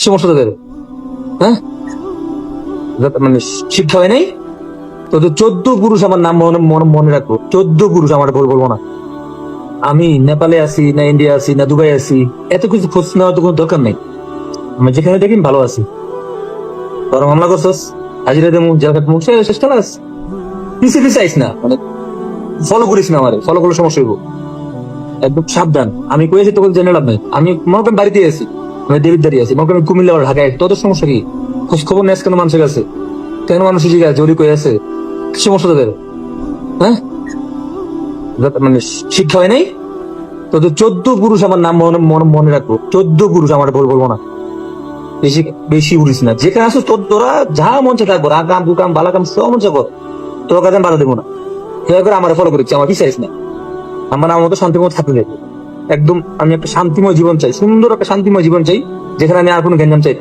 সমস্যা তোদের হ্যাঁ? মানে শিক্ষা হয় নাই? তোদের চোদ্দ পুরুষ আমার নাম মনে মনে- রাখব চোদ্দ পুরুষ আমার বল বলব না। আমি নেপালে আছি, না ইন্ডিয়া আছি, না দুবাই আছি। এত কিছু খোঁজ নেওয়ার তো কোনো দরকার নেই। আমি যেখানে দেখি ভালো আছি। তোরা মামলা করছস? হাজিরা দেবো, জেল খাটবো, সে শেষ কালাস। পিছে পিছে আইস না। মানে ফলো করিস না আমারে। ফলো করলে সমস্যা হইব। একদম সাবধান। আমি কয়েছি তোকে জেনে লাভ নাই। আমি মনে করেন বাড়িতে আছি। আমি দেবিদ্দারি আছি। মনে করেন কুমিল্লা বা ঢাকায়। তোদের সমস্যা কি? খোঁজ খবর নেস কেন মানুষের কাছে। কেন মানুষ জিজ্ঞাসা আছে ওরি কই আছে? কি সমস্যা তোদের? হ্যাঁ? মানে শিক্ষা হয় নাই? তোদের চোদ্দ পুরুষ আমার নাম মনে মনে- মনে রাখব। চোদ্দ পুরুষ আমার বল বলব না। বেশি বেশি উড়িস না। যেখানে আসো তোর তোরা যা মঞ্চে থাকব রাগাম দুকাম বালাকাম সব মঞ্চে কর তোর আমি বাধা দেবো না। সেভাবে করে আমার ফলো করেছি আমার চাইস না? আমার আমার মতো শান্তিময় থাকতে দেবো একদম আমি একটা শান্তিময় জীবন চাই, সুন্দর একটা শান্তিময় জীবন চাই, যেখানে আমি আর কোনো গ্যাঞ্জাম চাই।